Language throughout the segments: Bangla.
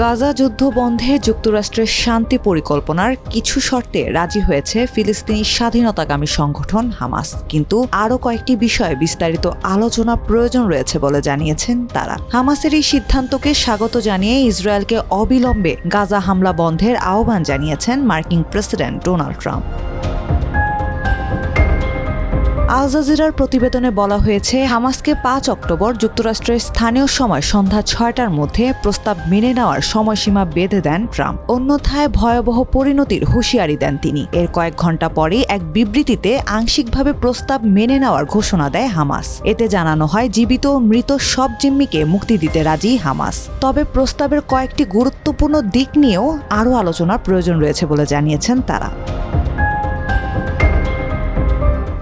গাজা যুদ্ধ বন্ধে যুক্তরাষ্ট্রের শান্তি পরিকল্পনার কিছু শর্তে রাজি হয়েছে ফিলিস্তিনি স্বাধীনতাকামী সংগঠন হামাস। কিন্তু আরও কয়েকটি বিষয়ে বিস্তারিত আলোচনা প্রয়োজন রয়েছে বলে জানিয়েছেন তারা। হামাসের এই সিদ্ধান্তকে স্বাগত জানিয়ে ইসরায়েলকে অবিলম্বে গাজা হামলা বন্ধের আহ্বান জানিয়েছেন মার্কিন প্রেসিডেন্ট ডোনাল্ড ট্রাম্প। আল জাজিরার প্রতিবেদনে বলা হয়েছে, হামাসকে পাঁচ অক্টোবর যুক্তরাষ্ট্রের স্থানীয় সময় সন্ধ্যা ছয়টার মধ্যে প্রস্তাব মেনে নেওয়ার সময়সীমা বেঁধে দেন ট্রাম্প। অন্যথায় ভয়াবহ পরিণতির হুঁশিয়ারি দেন তিনি। এর কয়েক ঘণ্টা পরেই এক বিবৃতিতে আংশিকভাবে প্রস্তাব মেনে নেওয়ার ঘোষণা দেয় হামাস। এতে জানানো হয়, জীবিত ও মৃত সব জিম্মিকে মুক্তি দিতে রাজি হামাস। তবে প্রস্তাবের কয়েকটি গুরুত্বপূর্ণ দিক নিয়েও আরও আলোচনার প্রয়োজন রয়েছে বলে জানিয়েছেন তারা।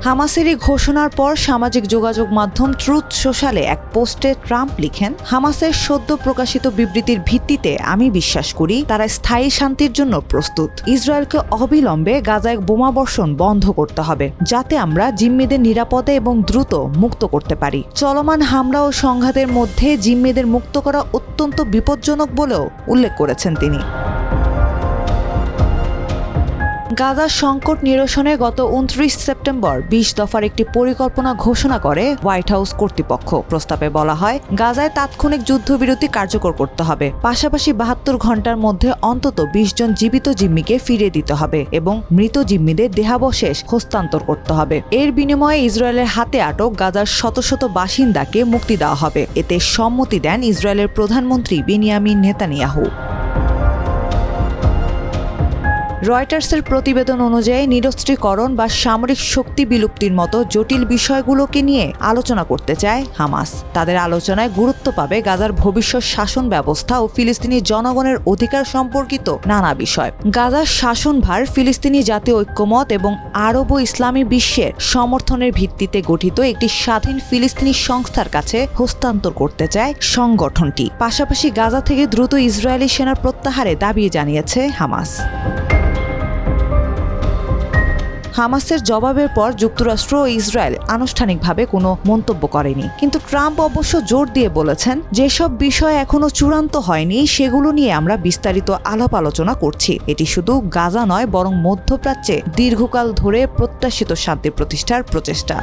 হামাসের এই ঘোষণার পর সামাজিক যোগাযোগ মাধ্যম ট্রুথ সোশ্যালে এক পোস্টে ট্রাম্প লিখেন, হামাসের সদ্য প্রকাশিত বিবৃতির ভিত্তিতে আমি বিশ্বাস করি তারা স্থায়ী শান্তির জন্য প্রস্তুত। ইসরায়েলকে অবিলম্বে গাজায় বোমাবর্ষণ বন্ধ করতে হবে, যাতে আমরা জিম্মিদের নিরাপদে এবং দ্রুত মুক্ত করতে পারি। চলমান হামলা ও সংঘাতের মধ্যে জিম্মিদের মুক্ত করা অত্যন্ত বিপজ্জনক বলেও উল্লেখ করেছেন তিনি। গাজার সংকট নিরসনে গত উনত্রিশ সেপ্টেম্বর বিশ দফার একটি পরিকল্পনা ঘোষণা করে হোয়াইট হাউস কর্তৃপক্ষ। প্রস্তাবে বলা হয়, গাজায় তাৎক্ষণিক যুদ্ধবিরতি কার্যকর করতে হবে। পাশাপাশি বাহাত্তর ঘণ্টার মধ্যে অন্তত বিশ জন জীবিত জিম্মিকে ফিরিয়ে দিতে হবে এবং মৃত জিম্মিদের দেহাবশেষ হস্তান্তর করতে হবে। এর বিনিময়ে ইসরায়েলের হাতে আটক গাজার শত শত বাসিন্দাকে মুক্তি দেওয়া হবে। এতে সম্মতি দেন ইসরায়েলের প্রধানমন্ত্রী বেনিয়ামিন নেতানিয়াহু। রয়টার্সের প্রতিবেদন অনুযায়ী নিরস্ত্রীকরণ বা সামরিক শক্তি বিলুপ্তির মতো জটিল বিষয়গুলোকে নিয়ে আলোচনা করতে চায় হামাস। তাদের আলোচনায় গুরুত্ব পাবে গাজার ভবিষ্যৎ শাসন ব্যবস্থা ও ফিলিস্তিনি জনগণের অধিকার সম্পর্কিত নানা বিষয়। গাজার শাসনভার ফিলিস্তিনি জাতীয় ঐক্যমত এবং আরব ও ইসলামী বিশ্বের সমর্থনের ভিত্তিতে গঠিত একটি স্বাধীন ফিলিস্তিনি সংস্থার কাছে হস্তান্তর করতে চায় সংগঠনটি। পাশাপাশি গাজা থেকে দ্রুত ইসরায়েলি সেনার প্রত্যাহারে দাবি জানিয়েছে হামাস। হামাসের জবাবের পর যুক্তরাষ্ট্র ও ইসরায়েল আনুষ্ঠানিকভাবে কোনো মন্তব্য করেনি। কিন্তু ট্রাম্প অবশ্য জোর দিয়ে বলেছেন, যেসব বিষয় এখনও চূড়ান্ত হয়নি, সেগুলো নিয়ে আমরা বিস্তারিত আলাপ আলোচনা করছি। এটি শুধু গাজা নয়, বরং মধ্যপ্রাচ্যে দীর্ঘকাল ধরে প্রত্যাশিত শান্তি প্রতিষ্ঠার প্রচেষ্টা।